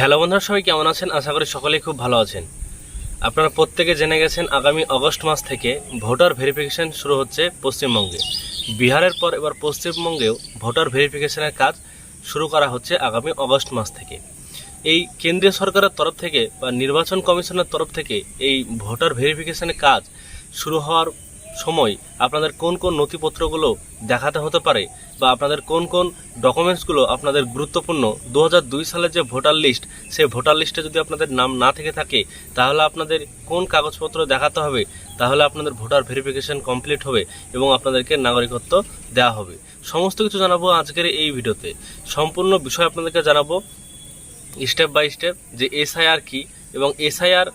Hello বন্ধুরা, সবাই কেমন আছেন? আশা করি সকলেই খুব ভালো আছেন। আপনারা প্রত্যেকে জেনে গেছেন, আগামী অগস্ট মাস থেকে ভোটার ভেরিফিকেশন শুরু হচ্ছে পশ্চিমবঙ্গে। বিহারের পর এবার পশ্চিমবঙ্গেও ভোটার ভেরিফিকেশনের কাজ শুরু করা হচ্ছে আগামী অগস্ট মাস থেকে। এই কেন্দ্রীয় সরকারের তরফ থেকে বা নির্বাচন কমিশনের তরফ থেকে এই ভোটার ভেরিফিকেশনের কাজ শুরু হওয়ার সময় আপনাদের কোন কোন নথিপত্রগুলো দেখাতে হতে পারে বা আপনাদের কোন কোন ডকুমেন্টসগুলো আপনাদের গুরুত্বপূর্ণ? দু হাজার দুই সালের যে ভোটার লিস্ট, সেই ভোটার লিস্টে যদি আপনাদের নাম না থেকে থাকে, তাহলে আপনাদের কোন কাগজপত্র দেখাতে হবে? তাহলে আপনাদের ভোটার ভেরিফিকেশন কমপ্লিট হবে এবং আপনাদেরকে নাগরিকত্ব দেওয়া হবে। সমস্ত কিছু জানাব আজকের এই ভিডিওতে। সম্পূর্ণ বিষয় আপনাদেরকে জানাব স্টেপ বাই স্টেপ যে এসআইআর কি এবং এসআইআর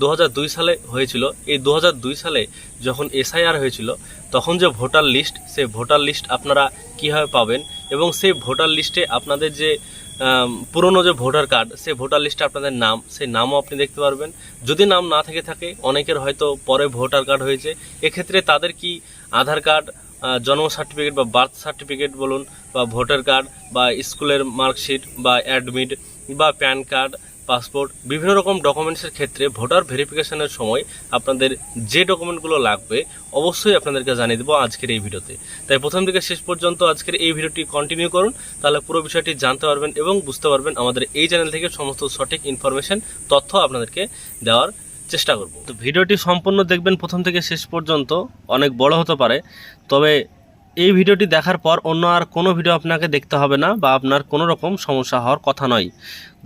দু হাজার দুই সালে হয়েছিল। এই দু হাজার দুই সালে যখন এসআইআর হয়েছিল, তখন যে ভোটার লিস্ট, সেই ভোটার লিস্ট আপনারা কীভাবে পাবেন এবং সেই ভোটার লিস্টে আপনাদের যে পুরনো যে ভোটার কার্ড, সেই ভোটার লিস্টে আপনাদের নাম, সেই নামও আপনি দেখতে পারবেন। যদি নাম না থেকে থাকে, অনেকের হয়তো পরে ভোটার কার্ড হয়েছে। এক্ষেত্রে তাদের কি আধার কার্ড জন্ম সার্টিফিকেট বা বার্থ সার্টিফিকেট বলুন, বা ভোটার কার্ড, বা স্কুলের মার্কশিট, বা অ্যাডমিট, বা প্যান কার্ড পাসপোর্ট বিভিন্ন রকম ডকুমেন্টসের ক্ষেত্রে ভোটার ভেরিফিকেশনের সময় আপনাদের যে ডকুমেন্টগুলো লাগবে, অবশ্যই আপনাদেরকে জানিয়ে দেবো আজকের এই ভিডিওতে। তাই প্রথম থেকে শেষ পর্যন্ত আজকের এই ভিডিওটি কন্টিনিউ করুন, তাহলে পুরো বিষয়টি জানতে পারবেন এবং বুঝতে পারবেন আমাদের এই চ্যানেল থেকে সমস্ত সঠিক ইনফরমেশন তথ্য আপনাদেরকে দেওয়ার চেষ্টা করব। তো ভিডিওটি সম্পূর্ণ দেখবেন প্রথম থেকে শেষ পর্যন্ত, অনেক বড় হতে পারে, তবে এই ভিডিওটি দেখার পর অন্য আর কোনো ভিডিও আপনাকে দেখতে হবে না বা আপনার কোনো রকম সমস্যা হওয়ার কথা নয়।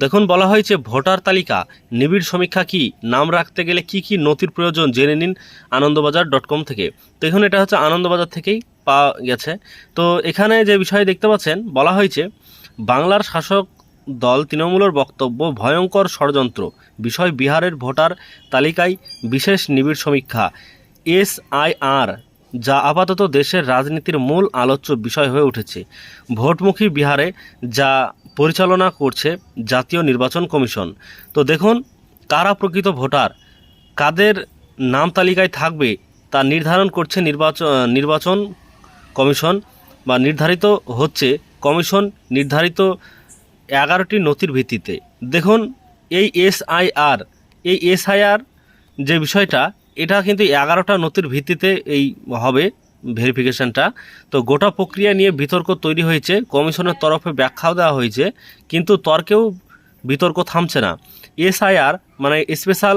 দেখুন, বলা হয়েছে ভোটার তালিকা, নিবিড় সমীক্ষা কি, নাম রাখতে গেলে কি কি নথির প্রয়োজন জেনে নিন আনন্দবাজার ডট কম থেকে। দেখুন এটা হচ্ছে আনন্দবাজার থেকেই পাওয়া গেছে। তো এখানে যে বিষয় দেখতে পাচ্ছেন, বলা হয়েছে, বাংলার শাসক দল তৃণমূলের বক্তব্য ভয়ঙ্কর ষড়যন্ত্র। বিষয় বিহারের ভোটার তালিকায় বিশেষ নিবিড় সমীক্ষা, এসআইআর। যা আপাতত দেশের রাজনীতির মূল আলোচ্য বিষয় হয়ে উঠেছে। ভোটমুখী বিহারে যা পরিচালনা করছে জাতীয় নির্বাচন কমিশন। তো দেখুন, কারা প্রকৃত ভোটার? কাদের নাম তালিকায় থাকবে তা নির্ধারণ করছে নির্বাচন নির্বাচন কমিশন বা নির্ধারিত হচ্ছে কমিশন নির্ধারিত এগারোটি নথির ভিত্তিতে। দেখুন, এই এসআইআর এই এসআইআর যে বিষয়টা এটা কিন্তু এগারোটা নথির ভিত্তিতে এই হবে ভেরিফিকেশনটা। তো গোটা প্রক্রিয়া নিয়ে বিতর্ক তৈরি হয়েছে, কমিশনের তরফে ব্যাখ্যাও দেওয়া হয়েছে, কিন্তু তর্কেও বিতর্ক থামছে না। এসআইআর মানে স্পেশাল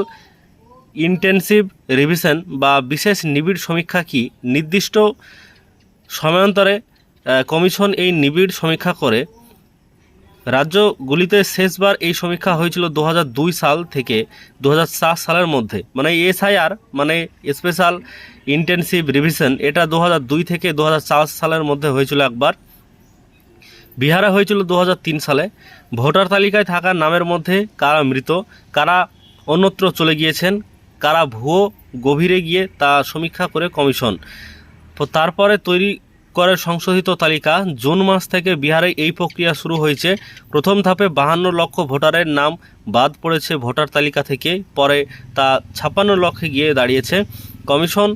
ইন্টেনসিভ রিভিশন বা বিশেষ নিবিড় সমীক্ষা কি? নির্দিষ্ট সময়ান্তরে কমিশন এই নিবিড় সমীক্ষা করে রাজ্যগুলিতে শেষবার এই সমীক্ষা হয়েছিল দু হাজার দুই সাল থেকে দু হাজার চার সালের মধ্যে। মানে এসআইআর মানে স্পেশাল ইন্টেনসিভ রিভিশন, এটা দু হাজার দুই থেকে দু হাজার চার সালের মধ্যে হয়েছিল একবার। বিহারে হয়েছিল দু হাজার তিন সালে। ভোটার তালিকায় থাকা নামের মধ্যে কারা মৃত, কারা অন্যত্র চলে গিয়েছেন, কারা ভুয়ো গভীরে গিয়ে তা সমীক্ষা করে কমিশন। তো তারপরে তৈরি করে সংশোধিত তালিকা জুন মাস থেকে বিহারে এই প্রক্রিয়া শুরু হয়েছে। প্রথম ধাপে বাহান্ন লক্ষ ভোটারের নাম বাদ পড়েছে ভোটার তালিকা থেকে। পরে তা ছাপ্পান্ন লক্ষে গিয়ে দাঁড়িয়েছে। কমিশন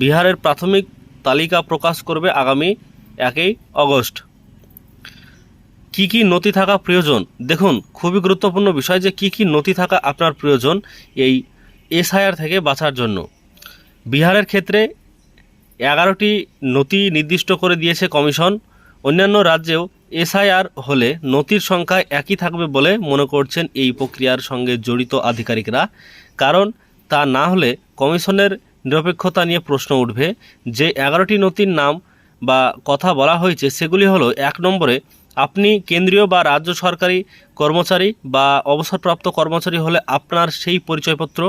বিহারের প্রাথমিক তালিকা প্রকাশ করবে আগামী একই অগস্ট। কি কি নথি থাকা প্রয়োজন? দেখুন, খুবই গুরুত্বপূর্ণ বিষয় যে কি কি নথি থাকা আপনার প্রয়োজন এই এসআইআর থেকে বাঁচার জন্য। বিহারের ক্ষেত্রে এগারোটি নথি নির্দিষ্ট করে দিয়েছে কমিশন। অন্যান্য রাজ্যেও এসআইআর হলে নথির সংখ্যা একই থাকবে বলে মনে করছেন এই প্রক্রিয়ার সঙ্গে জড়িত আধিকারিকরা। কারণ তা না হলে কমিশনের নিরপেক্ষতা নিয়ে প্রশ্ন উঠবে যে এগারোটি নথির নাম বা কথা বলা হয়েছে সেগুলি হলো এক নম্বরে, আপনি কেন্দ্রীয় বা রাজ্য সরকারি কর্মচারী বা অবসরপ্রাপ্ত কর্মচারী হলে আপনার সেই পরিচয়পত্র।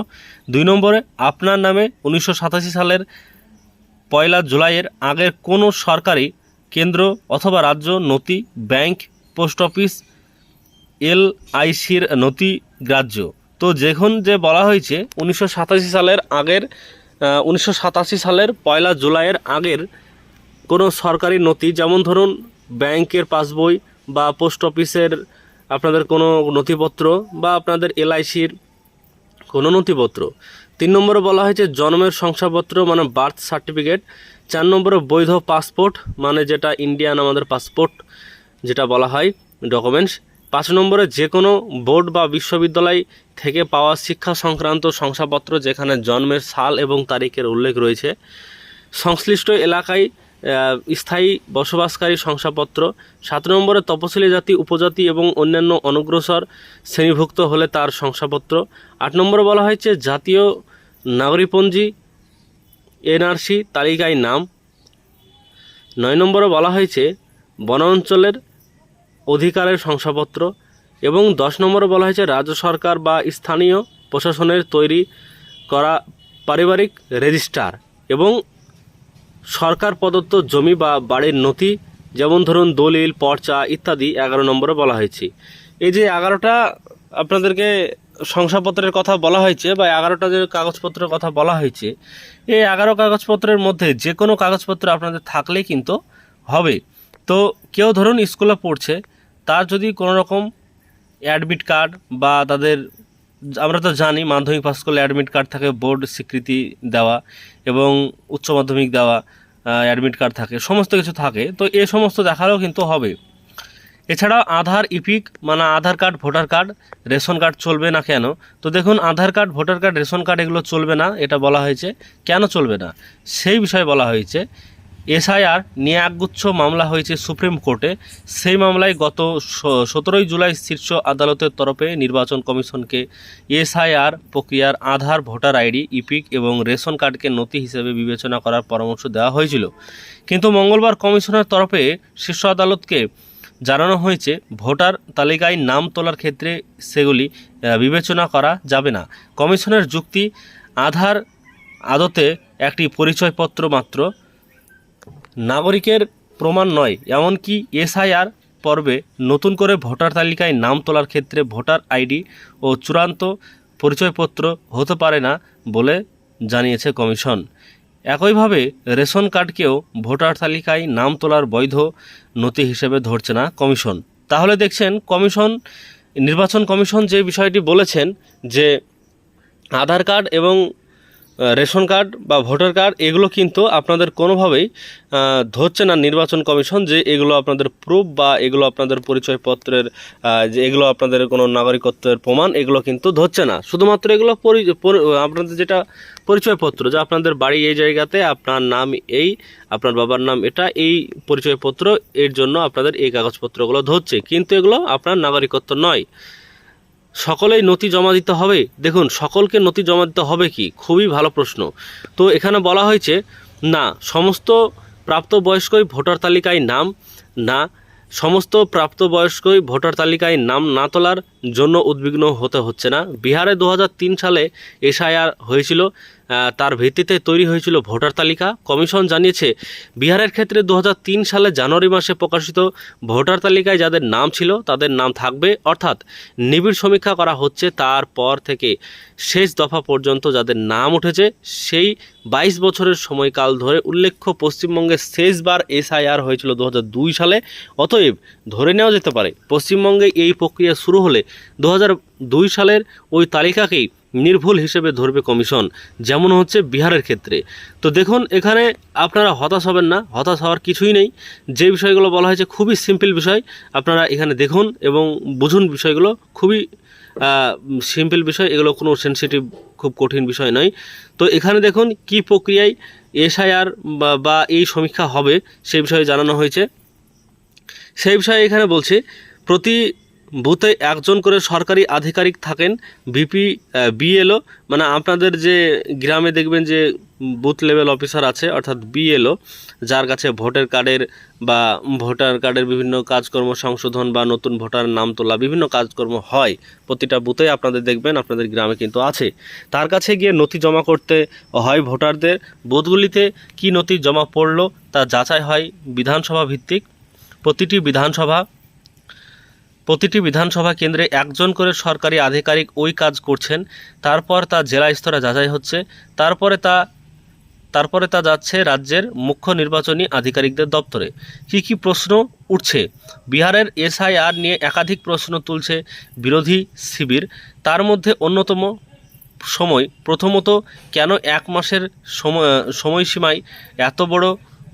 দুই নম্বরে, আপনার নামে উনিশশো সাতাশি সালের পয়লা জুলাইয়ের আগের কোনো সরকারি কেন্দ্র অথবা রাজ্য নথি, ব্যাংক, পোস্ট অফিস, এলআইসির নথি গ্রাহ্য। তো যখন যে বলা হয়েছে, উনিশশো সাতাশি সালের আগের উনিশশো সাতাশি সালের পয়লা জুলাইয়ের আগের কোনো সরকারি নথি, যেমন ধরুন ব্যাংকের পাসবই বা পোস্ট অফিসের আপনাদের কোনো নথিপত্র বা আপনাদের এলআইসির কোনো নথিপত্র তিন নম্বরে বলা হয়েছে, জন্মের শংসাপত্র মানে বার্থ সার্টিফিকেট। চার নম্বরে বৈধ পাসপোর্ট মানে যেটা ইন্ডিয়ান আমাদের পাসপোর্ট যেটা বলা হয় ডকুমেন্টস পাঁচ নম্বরে যে কোনো বোর্ড বা বিশ্ববিদ্যালয় থেকে পাওয়া শিক্ষা সংক্রান্ত শংসাপত্র যেখানে জন্মের সাল এবং তারিখের উল্লেখ রয়েছে। সংশ্লিষ্ট এলাকায় স্থায়ী বসবাসকারী শংসাপত্র, সাত নম্বরে তপশিলি জাতি, উপজাতি এবং অন্যান্য অনগ্রসর শ্রেণীভুক্ত হলে তার শংসাপত্র। আট নম্বরে বলা হয়েছে, জাতীয় নাগরিকপঞ্জি, এনআরসি তালিকায় নাম। নয় নম্বরে বলা হয়েছে বনাঞ্চলের অধিকারের শংসাপত্র এবং দশ নম্বরে বলা হয়েছে, রাজ্য সরকার বা স্থানীয় প্রশাসনের তৈরি করা পারিবারিক রেজিস্টার এবং সরকার প্রদত্ত জমি বা বাড়ির নথি, যেমন ধরুন দলিল, পর্চা ইত্যাদি এগারো নম্বরে বলা হয়েছে। এই যে এগারোটা আপনাদেরকে শংসাপত্রের কথা বলা হয়েছে বা এগারোটা যে কাগজপত্রের কথা বলা হয়েছে, এই এগারো কাগজপত্রের মধ্যে যে কোনো কাগজপত্র আপনাদের থাকলেই কিন্তু হবে। তো কেউ ধরুন স্কুলে পড়ছে, তার যদি কোনো রকম অ্যাডমিট কার্ড বা তাদের আমরা তো জানি মাধ্যমিক পাস করলে অ্যাডমিট কার্ড থাকে বোর্ড স্বীকৃতি দেওয়া এবং উচ্চ মাধ্যমিক দেওয়া অ্যাডমিট কার্ড থাকে, সমস্ত কিছু থাকে। তো এ সমস্ত দেখালেও কিন্তু হবে। এছাড়াও আধার ইপিক মানে Aadhaar card, voter card, ration card চলবে না কেন? তো দেখুন, Aadhaar card, voter card, ration card এগুলো চলবে না, এটা বলা হয়েছে। কেন চলবে না? সেই বিষয়ে বলা হয়েছে এসআইআর নিয়ে একগুচ্ছ মামলা হয়েছে সুপ্রিম কোর্টে। সেই মামলায় গত সতেরোই জুলাই শীর্ষ আদালতের তরফে নির্বাচন কমিশনকে এসআইআর প্রক্রিয়ার আধার, ভোটার আইডি, ইপিক এবং রেশন কার্ডকে নথি হিসেবে বিবেচনা করার পরামর্শ দেওয়া হয়েছিল। কিন্তু মঙ্গলবার কমিশনের তরফে শীর্ষ আদালতকে জানানো হয়েছে, ভোটার তালিকায় নাম তোলার ক্ষেত্রে সেগুলি বিবেচনা করা যাবে না। কমিশনের যুক্তি, আধার আদতে একটি পরিচয়পত্র মাত্র নাগরিকের প্রমাণ নয়, এমনকি এসআইআর পর্বে নতুন করে ভোটার তালিকায় নাম তোলার ক্ষেত্রে ভোটার আইডি ও চূড়ান্ত পরিচয়পত্র হতে পারে না বলে জানিয়েছে কমিশন। একইভাবে রেশন কার্ডকেও ভোটার তালিকায় নাম তোলার বৈধ নথি হিসেবে ধরছে না কমিশন। তাহলে দেখছেন, কমিশন, নির্বাচন কমিশন যে বিষয়টি বলেছেন যে আধার কার্ড এবং রেশন কার্ড বা ভোটার কার্ড, এগুলো কিন্তু আপনাদের কোনোভাবেই ধরছে না নির্বাচন কমিশন যে এগুলো আপনাদের প্রুফ বা এগুলো আপনাদের পরিচয়পত্রের যে এগুলো আপনাদের কোনো নাগরিকত্বের প্রমাণ, এগুলো কিন্তু ধরছে না। শুধুমাত্র এগুলো আপনাদের যেটা পরিচয়পত্র যে আপনাদের বাড়ি এই জায়গাতে, আপনার নাম এই, আপনার বাবার নাম এটা, এই পরিচয়পত্র, এর জন্য আপনাদের এই কাগজপত্রগুলো ধরছে। কিন্তু এগুলো আপনার নাগরিকত্ব নয়। সকলেই নথি জমা দিতে হবে? দেখুন, সকলকে নথি জমা দিতে হবে কি? খুবই ভালো প্রশ্ন। তো এখানে বলা হয়েছে, না, সমস্ত প্রাপ্তবয়স্কই ভোটার তালিকায় নাম, না, সমস্ত প্রাপ্তবয়স্কই ভোটার তালিকায় নাম না তোলার জন্য উদ্বিগ্ন হতে হচ্ছে না। বিহারে দু হাজার তিন সালে এসআইআর হয়েছিল। তার ভিত্তিতে তৈরি হয়েছিল ভোটার তালিকা। কমিশন জানিয়েছে, বিহারের ক্ষেত্রে দু হাজার তিন সালে জানুয়ারি মাসে প্রকাশিত ভোটার তালিকায় যাদের নাম ছিল, তাদের নাম থাকবে। অর্থাৎ নিবিড় সমীক্ষা করা হচ্ছে তারপর থেকে শেষ দফা পর্যন্ত যাদের নাম উঠেছে, সেই বাইশ বছরের সময়কাল ধরে উল্লেখ্য পশ্চিমবঙ্গে শেষবার এসআইআর হয়েছিল দু দুই সালে। অতএব ধরে নেওয়া যেতে পারে, পশ্চিমবঙ্গে এই প্রক্রিয়া শুরু হলে দু হাজার দুই সালের ওই তালিকাকেই নির্ভুল হিসেবে ধরবে কমিশন, যেমন হচ্ছে বিহারের ক্ষেত্রে। তো দেখুন, এখানে আপনারা হতাশ হবেন না, হতাশ হওয়ার কিছুই নেই। যে বিষয়গুলো বলা হয়েছে খুবই সিম্পল বিষয়, আপনারা এখানে দেখুন এবং বুঝুন বিষয়গুলো। খুবই সিম্পল বিষয়, এগুলো কোনো সেন্সিটিভ খুব কঠিন বিষয় নয়। তো এখানে দেখুন কি প্রক্রিয়ায় এসআইআর বা এই সমীক্ষা হবে, সেই বিষয়ে জানানো হয়েছে। সেই বিষয়ে এখানে বলছে, প্রতি বুথে একজন করে সরকারি আধিকারিক থাকেন বিপি বিএলও। মানে আপনাদের যে গ্রামে দেখবেন যে বুথ লেভেল অফিসার আছে, অর্থাৎ বিএলও, যার কাছে ভোটার কার্ডের বা ভোটার কার্ডের বিভিন্ন কাজকর্ম সংশোধন বা নতুন ভোটার নাম তোলা বিভিন্ন কাজকর্ম হয়, প্রতিটা বুথে আপনাদের দেখবেন, আপনাদের গ্রামে কিন্তু আছে। তার কাছে গিয়ে নথি জমা করতে হয় ভোটারদের। বুথগুলিতে কী নথি জমা পড়ল তা যাচাই হয় বিধানসভা ভিত্তিক। প্রতিটি বিধানসভা প্রতিটি বিধানসভা কেন্দ্রে একজন করে সরকারি আধিকারিক ওই কাজ করছেন, তারপর তা জেলা স্তরে যাচাই হচ্ছে, তারপরে তা তারপরে তা যাচ্ছে রাজ্যের মুখ্য নির্বাচনী আধিকারিকদের দপ্তরে। কী কী প্রশ্ন উঠছে? বিহারের এসআইআর নিয়ে একাধিক প্রশ্ন তুলছে বিরোধী শিবির। তার মধ্যে অন্যতম সময়, প্রথমত কেন এক মাসের সময়, সময়সীমায় এত বড়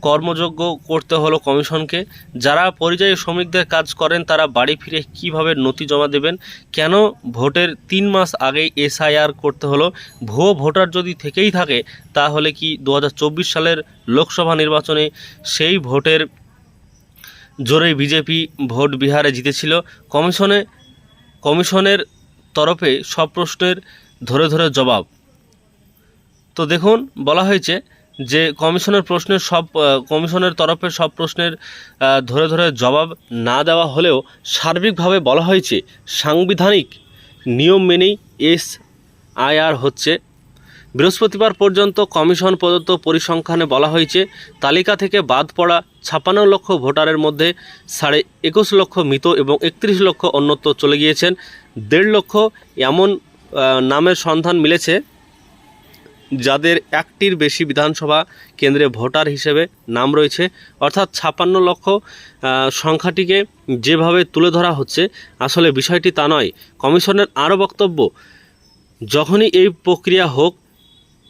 কর্মযোগ্য করতে হলো কমিশনকে। যারা পরিযায়ী শ্রমিকদের কাজ করেন, তারা বাড়ি ফিরে কীভাবে নথি জমা দেবেন? কেন ভোটের তিন মাস আগেই এসআইআর করতে হলো? ভুয়ো ভোটার যদি থেকেই থাকে, তাহলে কি দু হাজার চব্বিশ সালের লোকসভা নির্বাচনে সেই ভোটের জোরে বিজেপি ভোট বিহারে জিতেছিল? কমিশনে, কমিশনের তরফে সব প্রশ্নের ধরে ধরে জবাব। তো দেখুন, বলা হয়েছে যে কমিশনের প্রশ্নের সব কমিশনের তরফে সব প্রশ্নের ধরে ধরে জবাব না দেওয়া হলেও সার্বিকভাবে বলা হয়েছে, সাংবিধানিক নিয়ম মেনেই এস আইআর হচ্ছে। বৃহস্পতিবার পর্যন্ত কমিশন প্রদত্ত পরিসংখ্যানে বলা হয়েছে, তালিকা থেকে বাদ পড়া ছাপ্পান্ন লক্ষ ভোটারের মধ্যে সাড়ে একুশ লক্ষ মৃত এবং একত্রিশ লক্ষ অন্যত্র চলে গিয়েছেন। দেড় লক্ষ এমন নামের সন্ধান মিলেছে। যাদের একটির বেশি বিধানসভা কেন্দ্রে ভোটার হিসেবে নাম রয়েছে, অর্থাৎ ছাপান্ন লক্ষ সংখ্যাটিকে যেভাবে তুলে ধরা হচ্ছে, আসলে বিষয়টি তা নয়। কমিশনের আরও বক্তব্য, যখনই এই প্রক্রিয়া হোক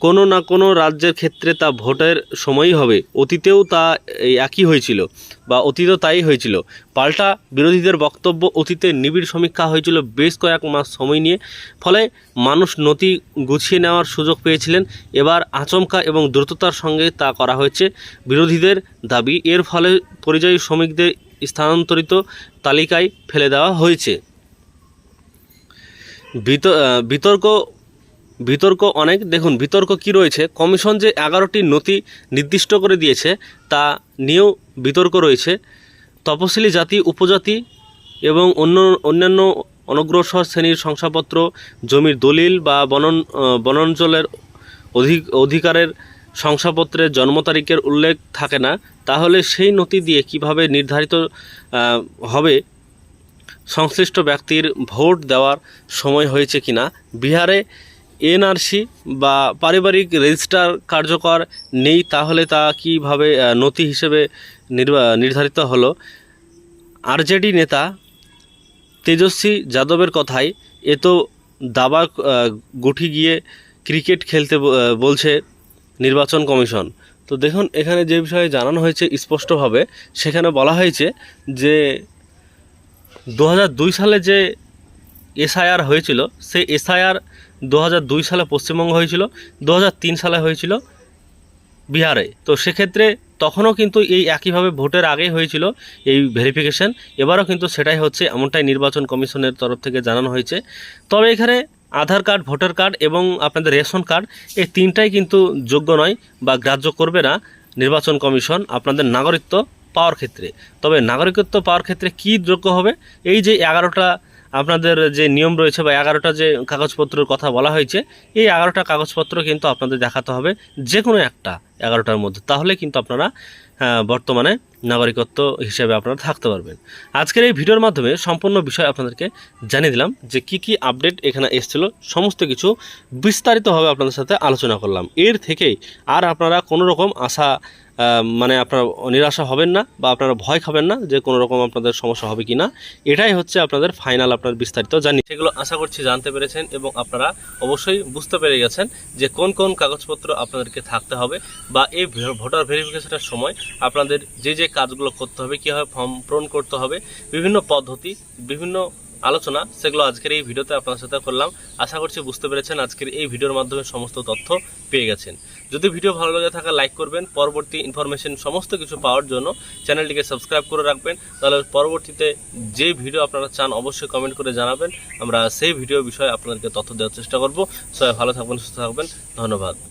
কোনো না কোনো রাজ্যের ক্ষেত্রে তা ভোটের সময়ই হবে। অতীতেও তা একই হয়েছিল বা অতীতেও তাই হয়েছিল। পাল্টা বিরোধীদের বক্তব্য অতীতে নিবিড় সমীক্ষা হয়েছিল বেশ কয়েক মাস সময় নিয়ে। ফলে মানুষ নথি গুছিয়ে নেওয়ার সুযোগ পেয়েছিলেন। এবার আচমকা এবং দ্রুততার সঙ্গে তা করা হয়েছে। বিরোধীদের দাবি, এর ফলে পরিযায়ী শ্রমিকদের স্থানান্তরিত তালিকায় ফেলে দেওয়া হয়েছে। বিত- বিতর্ক বিতর্ক অনেক। দেখুন, বিতর্ক কি রয়েছে? কমিশন যে এগারোটি নথি নির্দিষ্ট করে দিয়েছে, তা নিয়েও বিতর্ক রয়েছে। তপশিলি জাতি, উপজাতি এবং অন্য, অন্যান্য অনগ্রসর শ্রেণির শংসাপত্র, জমির দলিল বা বনন বনাঞ্চলের অধিক, অধিকারের শংসাপত্রের জন্ম তারিখের উল্লেখ থাকে না। তাহলে সেই নথি দিয়ে কীভাবে নির্ধারিত হবে? সংশ্লিষ্ট ব্যক্তির ভোট দেওয়ার সময় হয়েছে কিনা? বিহারে এনআরসি বা পারিবারিক রেজিস্টার কার্যকর নেই, তাহলে তা কীভাবে নথি হিসেবে নির্ধারিত হলো? আরজেডি নেতা তেজস্বী যাদবের কথায় এ তো দাবা গুঠি গিয়ে ক্রিকেট খেলতে বলছে নির্বাচন কমিশন। তো দেখুন, এখানে যে বিষয়ে জানানো হয়েছে স্পষ্টভাবে, সেখানে বলা হয়েছে যে দু সালে যে এসআইআর হয়েছিল, সেই এসআইআর দু সালে পশ্চিমবঙ্গ হয়েছিল, দু সালে হয়েছিল বিহারে। তো সেক্ষেত্রে তখনও কিন্তু এই একইভাবে ভোটের আগে হয়েছিল এই ভেরিফিকেশন। এবারও কিন্তু সেটাই হচ্ছে, এমনটাই নির্বাচন কমিশনের তরফ থেকে জানানো হয়েছে। তবে এখানে আধার কার্ড, ভোটার কার্ড এবং আপনাদের রেশন কার্ড, এই তিনটাই কিন্তু যোগ্য নয় বা গ্রাহ্য করবে না নির্বাচন কমিশন আপনাদের নাগরিকত্ব পাওয়ার ক্ষেত্রে। তবে নাগরিকত্ব পাওয়ার ক্ষেত্রে কি যোগ্য হবে? এই যে এগারোটা আপনাদের যে নিয়ম রয়েছে বা এগারোটা যে কাগজপত্রের কথা বলা হয়েছে, এই এগারোটা কাগজপত্র কিন্তু আপনাদের দেখাতে হবে যে কোনো একটা এগারোটার মধ্যে। তাহলে কিন্তু আপনারা বর্তমানে নাগরিকত্ব হিসেবে আপনারা থাকতে পারবেন। আজকের এই ভিডিওর মাধ্যমে সম্পূর্ণ বিষয় আপনাদেরকে জানিয়ে দিলাম যে কি কি আপডেট এখানে এসেছিল, সমস্ত কিছু বিস্তারিতভাবে আপনাদের সাথে আলোচনা করলাম। এর থেকেই আর আপনারা কোনো রকম আশা মানে আপনারা নিরাশা হবেন না বা আপনারা ভয় খাবেন না যে কোনো রকম আপনাদের সমস্যা হবে কি না এটাই হচ্ছে আপনাদের ফাইনাল আপনার বিস্তারিত জানি সেগুলো আশা করছি জানতে পেরেছেন এবং আপনারা অবশ্যই বুঝতে পেরে গেছেন যে কোন কোন কাগজপত্র আপনাদেরকে থাকতে হবে বা এই ভোটার ভেরিফিকেশনের সময় আপনাদের যে যে কাজগুলো করতে হবে, কীভাবে ফর্ম পূরণ করতে হবে, বিভিন্ন পদ্ধতি, বিভিন্ন আলোচনা, সেগুলো আজকের এই ভিডিওতে আপনার সাথে করলাম। আশা করছি বুঝতে পেরেছেন আজকের এই ভিডিওর মাধ্যমে সমস্ত তথ্য পেয়ে গেছেন। যদি ভিডিও ভালো লাগে থাকা লাইক করবেন। পরবর্তী ইনফরমেশন সমস্ত কিছু পাওয়ার জন্য চ্যানেলটিকে সাবস্ক্রাইব করে রাখবেন। তাহলে পরবর্তীতে যে ভিডিও আপনারা চান, অবশ্যই কমেন্ট করে জানাবেন। আমরা সেই ভিডিও বিষয়ে আপনাদেরকে তথ্য দেওয়ার চেষ্টা করব। সবাই ভালো থাকবেন, সুস্থ থাকবেন। ধন্যবাদ।